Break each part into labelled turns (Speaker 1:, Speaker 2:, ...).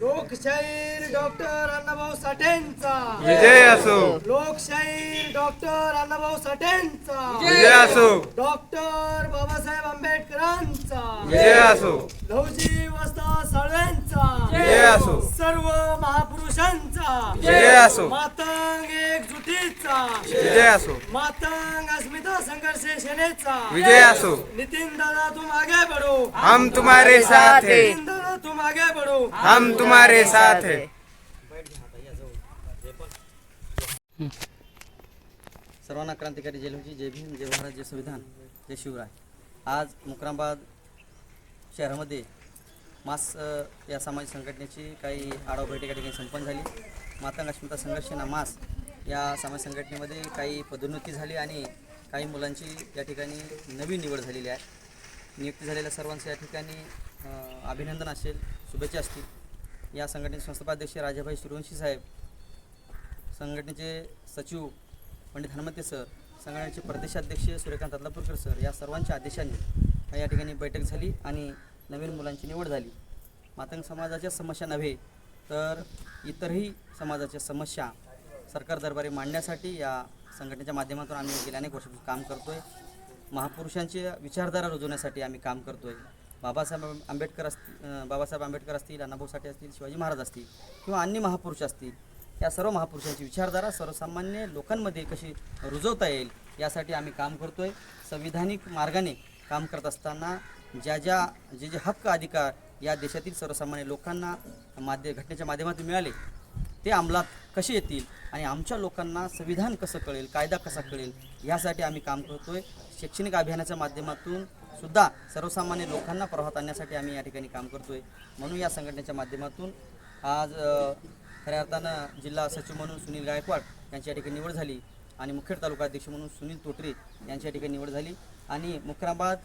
Speaker 1: लोकशाहीर डॉक्टर अण्णाभाऊ साठेंचा.
Speaker 2: विजय असो.
Speaker 1: लोकशाहीर डॉक्टर अण्णाभाऊ साठेंचा.
Speaker 2: विजय असो.
Speaker 1: डॉक्टर बाबासाहेब आंबेडकरांचा.
Speaker 2: विजय असो.
Speaker 1: लवजी वस्ता साळवेंचा.
Speaker 2: विजय असो.
Speaker 1: सर्व महापुरुषांचा.
Speaker 2: विजय असो.
Speaker 1: मातंग एकजुटीचा.
Speaker 2: विजय असो.
Speaker 1: मातंग अस्मिता संघर्ष सेनेचा.
Speaker 2: विजय असो.
Speaker 1: नितिन दादा तुम आगे बढ़ो.
Speaker 2: हम तुम्हारे साथ हैं.
Speaker 1: नितिन दादा तुम आगे बढ़ो
Speaker 2: हम तुम्हारे साथ हैं।
Speaker 3: सर्वांना क्रांतिकारी जय लवजी जय भीम जय भारत जय संविधान जय शिवराय. आज मुक्रामबाद शहरामध्ये मास या सामाजिक संघटनेची काही आढावा बैठक या ठिकाणी संपन्न झाली. मातंग अस्मिता संघर्षना मास या सामाजिक संघटनेमध्ये काही पदोन्नती झाली आणि काही मुलांची या ठिकाणी नवीन निवड झालेली आहे. नियुक्त झालेल्या सर्वांचं या ठिकाणी अभिनंदन असेल शुभेच्छा असतील. या संघटनेचे संस्थापाध्यक्ष राजाभाई सूर्यवंशी साहेब संघटनेचे सचिव पंडित हनुमते सर संघटनेचे प्रदेशाध्यक्ष सूर्यकांत अदलापूरकर सर या सर्वांच्या आदेशाने या ठिकाणी बैठक झाली आणि नवीन मुलांची निवड झाली. मातंग समाजाच्या समस्या नव्हे तर इतरही समाजाच्या समस्या सरकार दरबारी मांडण्यासाठी या संघटनेच्या माध्यमातून आम्ही गेल्या अनेक वर्षापासून काम करतो आहे महापुरुषांची विचारधारा रुजवण्यासाठी आम्ही काम करतो आहे बाबासाहेब आंबेडकर असतील बाबासाहेब आंबेडकर असतील अण्णाभाऊ साठे असतील शिवाजी महाराज असतील किंवा अन्य महापुरुष असतील या सर्व महापुरुषांची विचारधारा सर्वसामान्य लोकांमध्ये कशी रुजवता येईल यासाठी आम्ही काम करतो आहे संविधानिक मार्गाने काम करत असताना ज्या ज्या जे जे हक्क अधिकार या देशातील सर्वसामान्य लोकांना माध्य घटनेच्या माध्यमातून मिळाले ते अंमलात कसे येतील आणि आमच्या लोकांना संविधान कसं कळेल कायदा कसा कळेल यासाठी आम्ही काम करतो आहे शैक्षणिक अभियानाच्या माध्यमातून सुद्धा सर्वसामान्य लोकांना प्रवाहात आणण्यासाठी आम्ही या ठिकाणी काम करतो आहे म्हणून या संघटनेच्या माध्यमातून आज खऱ्या अर्थानं जिल्हा सचिव म्हणून सुनील गायकवाड यांची या ठिकाणी निवड झाली आणि मुखेड तालुका अध्यक्ष म्हणून सुनील तोटरे यांची या ठिकाणी निवड झाली. आणि मुक्राबाद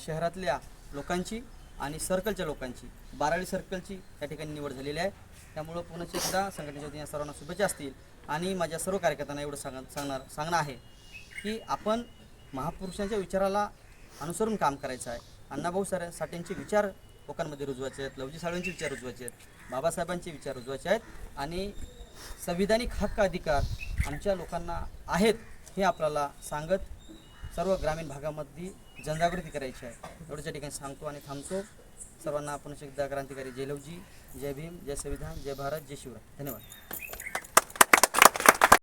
Speaker 3: शहरातल्या लोकांची आणि सर्कलच्या लोकांची. बाराळी सर्कलची या ठिकाणी निवड झालेली आहे. त्यामुळं पुन्हा एकदा संघटनेच्या वतीने सर्वांना शुभेच्छा असतील. आणि माझ्या सर्व कार्यकर्त्यांना एवढं सांग सांगणार सांगणं आहे की आपण महापुरुषांच्या विचाराला अनुसरून काम करायचं आहे. अण्णाभाऊ सर साठेंचे विचार लोकांमध्ये रुजवायचे आहेत. लवजी साळवेंचे विचार रुजवायचे आहेत. बाबासाहेबांचे विचार रुजवायचे आहेत. आणि संविधानिक हक्क अधिकार आमच्या लोकांना आहेत हे आपल्याला सांगत सर्व ग्रामीण भागामध्ये जनजागृती करायची आहे. एवढ्याच्या ठिकाणी सांगतो आणि थांबतो. सर्वांना आपण एकदा क्रांतिकारी जय लवजी जय भीम जय संविधान जय भारत जय शिवराय. धन्यवाद.